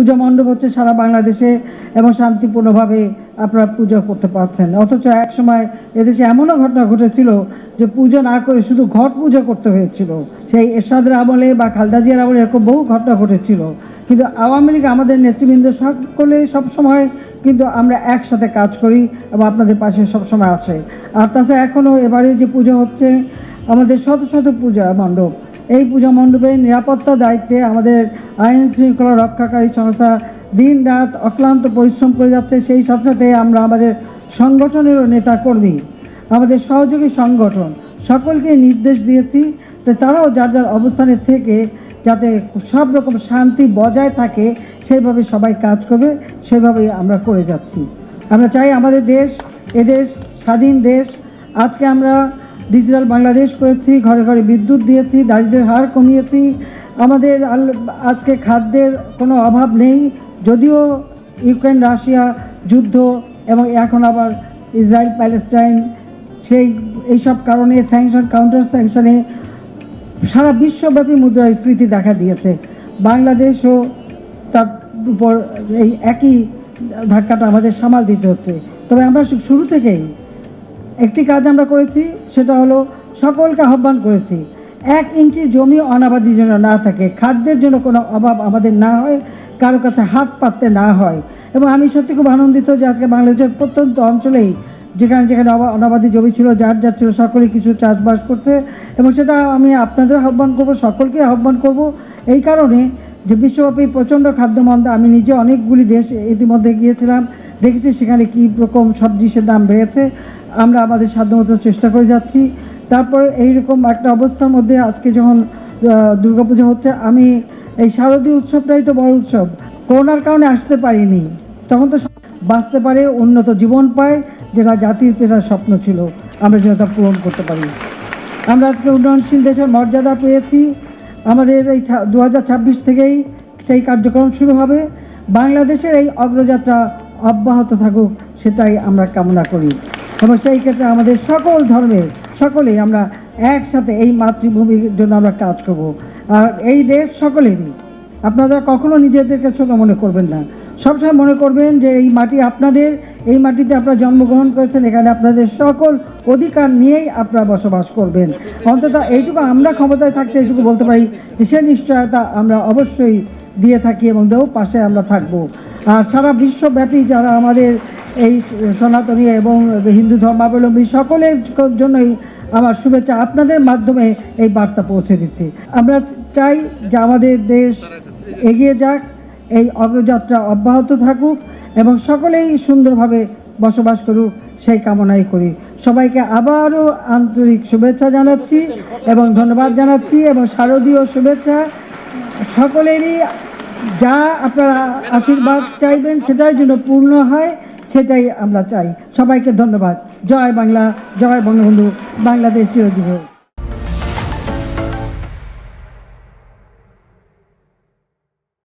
পূজা মণ্ডপ হচ্ছে সারা বাংলাদেশে এবং শান্তিপূর্ণভাবে আপনারা পুজো করতে পারছেন। অথচ এক সময় এদেশে এমনও ঘটনা ঘটেছিল যে পুজো না করে শুধু ঘট পুজো করতে হয়েছিল। সেই এরশাদের আমলে বা খালদা জিয়ার আমলে এরকম বহু ঘটনা ঘটেছিল। কিন্তু আওয়ামী লীগ আমাদের নেতৃবৃন্দ সকলে সবসময় কিন্তু আমরা একসাথে কাজ করি এবং আপনাদের পাশে সবসময় আছে। আর তাছাড়া এখনও এবারে যে পুজো হচ্ছে, আমাদের শত শত পূজা মণ্ডপ এই পূজা মণ্ডপের নিরাপত্তা দায়িত্বে আমাদের আইন শৃঙ্খলা রক্ষাকারী সংস্থা দিন রাত অক্লান্ত পরিশ্রম করে যাচ্ছে। সেই সাথে সাথে আমরা আমাদের সংগঠনেরও নেতা কর্মী আমাদের সহযোগী সংগঠন সকলকে নির্দেশ দিয়েছি যে তারাও যার যার অবস্থানে থেকে যাতে সব রকম শান্তি বজায় থাকে, সেইভাবে সবাই কাজ করবে সেভাবেই আমরা করে যাচ্ছি। আমরা চাই আমাদের দেশ, এদেশ, স্বাধীন দেশ। আজকে আমরা ডিজিটাল বাংলাদেশ করেছি, ঘরে ঘরে বিদ্যুৎ দিয়েছি দারিদ্রের হার কমিয়েছি। আমাদের আজকে খাদ্যের কোনো অভাব নেই, যদিও ইউক্রেন, রাশিয়া যুদ্ধ এবং এখন আবার ইসরায়েল, প্যালেস্টাইন, সেই এইসব কারণে স্যাংশন কাউন্টার স্যাংশনে সারা বিশ্বব্যাপী মুদ্রাস্ফীতি দেখা দিয়েছে। বাংলাদেশও তার উপর এই একই ধাক্কাটা আমাদের সামাল দিতে হচ্ছে। তবে আমরা শুরু থেকেই একটি কাজ আমরা করেছি, সেটা হলো সকলকে আহ্বান করেছি, এক ইঞ্চি জমি অনাবাদি যেন না থাকে, খাদ্যের জন্য কোনো অভাব আমাদের না হয়, কারও কাছে হাত পাততে না হয়। এবং আমি সত্যি খুব আনন্দিত যে আজকে বাংলাদেশের প্রত্যন্ত অঞ্চলেই যেখানে যেখানে অনাবাদি জমি ছিল, যার যার ছিল সকলে কিছু চাষবাস করছে। এবং সেটা আমি আপনাদের আহ্বান করব, সকলকে আহ্বান করব, এই কারণে যে বিশ্বব্যাপী প্রচণ্ড খাদ্যমন্দা আমি নিজে অনেকগুলি দেশ ইতিমধ্যে গিয়েছিলাম, দেখেছি সেখানে কী রকম সব জিনিসের দাম বেড়েছে। আমরা আমাদের সাধ্যমতো চেষ্টা করে যাচ্ছি। তারপরে এইরকম একটা অবস্থার মধ্যে আজকে যখন দুর্গাপূজা হচ্ছে, আমি এই শারদীয় উৎসবটাই তো বড় উৎসব। করোনার কারণে আসতে পারিনি। তখন তো বাঁচতে পারে, উন্নত জীবন পায়, যেটা জাতির পিতার স্বপ্ন ছিল। আমরা যেন তা পূরণ করতে পারি। আমরা আজকে উন্নয়নশীল দেশের মর্যাদা পেয়েছি। আমাদের এই দু হাজার ছাব্বিশ থেকেই সেই কার্যক্রম শুরু হবে। বাংলাদেশের এই অগ্রযাত্রা অব্যাহত থাকুক, সেটাই আমরা কামনা করি। এবং সেই ক্ষেত্রে আমাদের সকল ধর্মের সকলেই আমরা একসাথে এই মাতৃভূমির জন্য আমরা কাজ করব। আর এই দেশ সকলেরই। আপনারা কখনো নিজেদেরকে ছোট মনে করবেন না। সবসময় মনে করবেন যে এই মাটি আপনাদের, এই মাটিতে আপনারা জন্মগ্রহণ করেছেন, এখানে আপনাদের সকল অধিকার নিয়েই আপনারা বসবাস করবেন। অন্তত এইটুকু আমরা ক্ষমতায় থাকতে, এইটুকু বলতে পারি যে সে নিশ্চয়তা আমরা অবশ্যই দিয়ে থাকি এবং দেও পাশে আমরা থাকব। আর সারা বিশ্বব্যাপী যারা আমাদের এই সনাতনী এবং হিন্দু ধর্মাবলম্বী সকলের জন্যই আমার শুভেচ্ছা আপনাদের মাধ্যমে এই বার্তা পৌঁছে দিচ্ছি। আমরা চাই যে আমাদের দেশ এগিয়ে যাক, এই অগ্রযাত্রা অব্যাহত থাকুক এবং সকলেই সুন্দরভাবে বসবাস করুক, সেই কামনাই করি। সবাইকে আবারও আন্তরিক শুভেচ্ছা জানাচ্ছি এবং ধন্যবাদ জানাচ্ছি এবং শারদীয় শুভেচ্ছা। সকলেরই যা আপনারা আশীর্বাদ চাইবেন সেটাই যেন পূর্ণ হয়। সেটাই আমরা চাই সবাইকে ধন্যবাদ জয় বাংলা জয় বঙ্গবন্ধু বাংলাদেশ চিরজীবী।